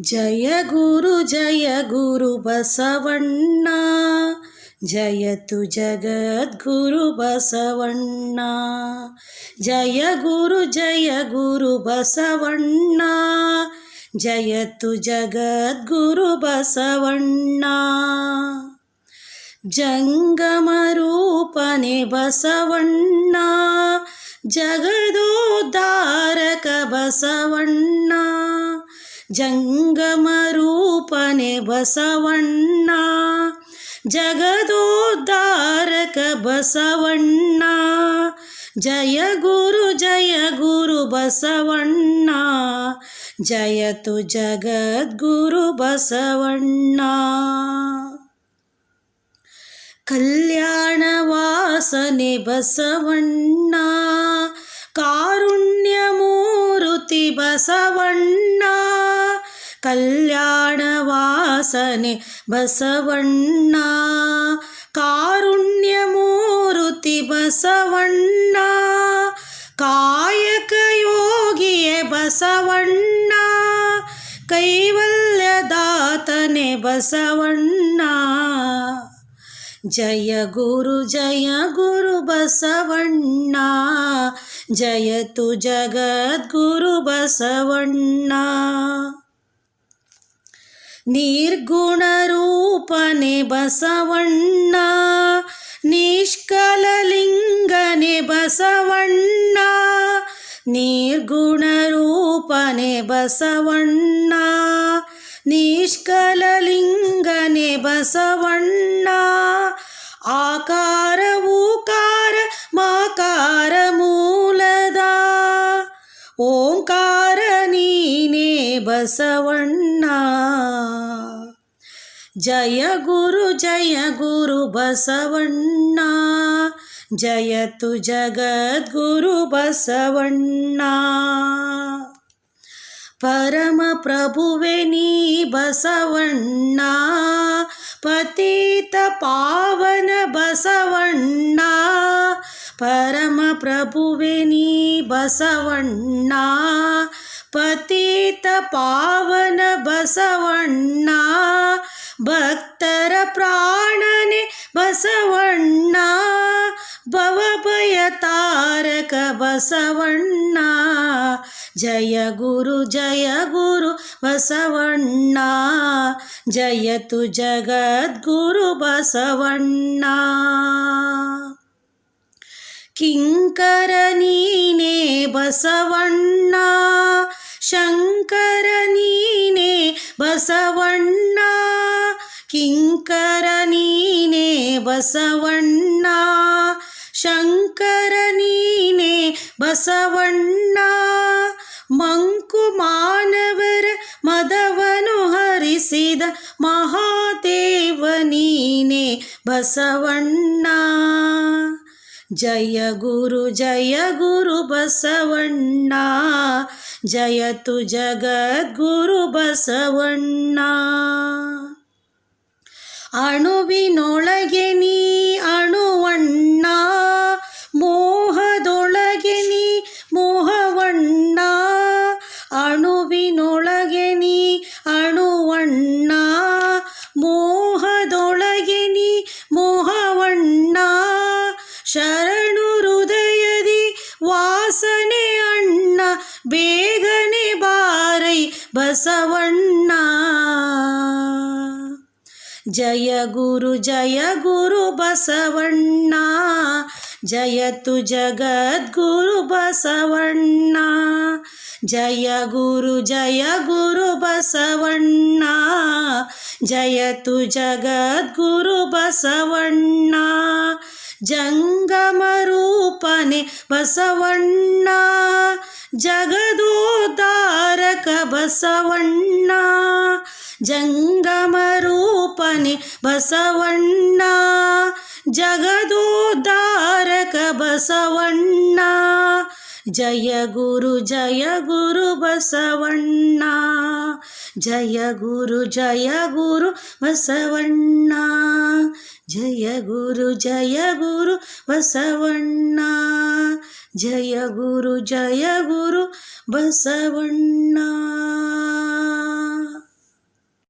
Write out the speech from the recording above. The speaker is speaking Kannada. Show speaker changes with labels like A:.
A: ಜಯ ಗುರು ಜಯ ಗುರು ಬಸವಣ್ಣ. ಜಯತು ಜಗದ್ಗುರು ಬಸವಣ್ಣ. ಜಯ ಗುರು ಜಯ ಗುರು ಬಸವಣ್ಣ. ಜಯತು ಜಗದ್ಗುರು ಬಸವಣ್ಣ. ಜಂಗಮ ರೂಪನೆ ಬಸವಣ್ಣ. ಜಗದೋದ್ಧಾರಕ ಬಸವಣ್ಣ. ಜಂಗಮ ರೂಪನೆ ಬಸವಣ್ಣ, ಜಗದೋದ್ಧಾರಕ ಬಸವಣ್ಣ, ಜಯ ಗುರು ಜಯ ಗುರು ಬಸವಣ್ಣ ಜಯತು ಜಗದ್ಗುರು ಬಸವಣ್ಣ. ಕಲ್ಯಾಣವಾಸನೆ ಬಸವಣ್ಣ, ಕಾರುಣ್ಯ ಮೂರುತಿ ಬಸವಣ್ಣ ಕಲ್ಯಾಣ ವಾಸನೆ ಬಸವಣ್ಣ. ಕಾರುಣ್ಯ ಮೂರುತಿ ಬಸವಣ್ಣ. ಕಾಯಕ ಯೋಗಿಯೇ ಬಸವಣ್ಣ. ಕೈವಲ್ಯದಾತನೆ ಬಸವಣ್ಣ. ಜಯ ಗುರು ಜಯ ಗುರು ಬಸವಣ್ಣ. ಜಯತು ಜಗದ್ಗುರು ಬಸವಣ್ಣ. ನಿರ್ಗುಣ ರೂಪನೆ ಬಸವಣ್ಣ, ನಿಷ್ಕಲಲಿಂಗನೆ ಬಸವಣ್ಣ, ನಿರ್ಗುಣರೂಪನೆ ಬಸವಣ್ಣ, ನಿಷ್ಕಲಲಿಂಗನೆ ಬಸವಣ್ಣ. ಆಕಾರ, ಊಕಾರ, ಮಾಕಾರ ಮೂಲದ ಓಂಕಾರ ನೀನೇ ಬಸವಣ್ಣ. ಜಯ ಗುರು ಜಯ ಗುರು ಬಸವಣ್ಣ. ಜಯತು ಜಗದ್ಗುರು ಬಸವಣ್ಣ. ಪರಮ ಪ್ರಭುವೆ ನೀ ಬಸವಣ್ಣ. ಪತಿತ ಪಾವನ ಬಸವಣ್ಣ. ಪರಮ ಪ್ರಭುವೆ ನೀ ಬಸವಣ್ಣ. ಪತೀತ ಪಾವನ ಬಸವಣ್ಣ ಬಸವಣ್ಣ. ಜಯ ಗುರು ಜಯ ಗುರು ಬಸವಣ್ಣ. ಜಯತು ಜಗದ್ಗುರು ಬಸವಣ್ಣ. ಕಿಂಕರ ನೀನೇ ಬಸವಣ್ಣ. ಶಂಕರ ನೀನೇ ಬಸವಣ್ಣ. ಕಿಂಕರ ನೀನೇ ಬಸವಣ್ಣ. ಶಂಕರ ನೀನೇ ಬಸವಣ್ಣ. ಮಂಕು ಮಾನವರ ಮದವನು ಹರಿಸಿದ ಮಹಾದೇವ ನೀನೇ ಬಸವಣ್ಣ. ಜಯ ಗುರು ಜಯ ಗುರು ಬಸವಣ್ಣ. ಜಯತು ಜಗದ್ಗುರು ಬಸವಣ್ಣ. ಅಣುವಿನೊಳಗೆ ನೀ ಅಣುವಣ್ಣ ವಾಸನೆ ಅಣ್ಣ, ಬೇಗನೆ ಬಾರೈ ಬಸವಣ್ಣ. ಜಯ ಗುರು ಜಯ ಗುರು ಬಸವಣ್ಣ. ಜಯತು ಜಗದ್ಗುರು ಬಸವಣ್ಣ. ಜಯ ಗುರು ಜಯ ಗುರು ಬಸವಣ್ಣ. ಜಯತು ಜಗದ್ಗುರು ಬಸವಣ್ಣ. ಜಂಗಮ ರೂಪನೆ ಬಸವಣ್ಣ ಜಗದೋದ್ಧಾರಕ ಬಸವಣ್ಣ ಜಂಗಮರೂಪನೆ ಬಸವಣ್ಣ ಜಗದೋದ್ಧಾರಕ ಬಸವಣ್ಣ ಜಯ ಗುರು ಜಯ ಗುರು ಬಸವಣ್ಣ. ಜಯ ಗುರು ಜಯ ಗುರು ಬಸವಣ್ಣ. ಜಯ ಗುರು ಜಯ ಗುರು ಬಸವಣ್ಣ. ಜಯ ಗುರು ಜಯ ಗುರು ಬಸವಣ್ಣ.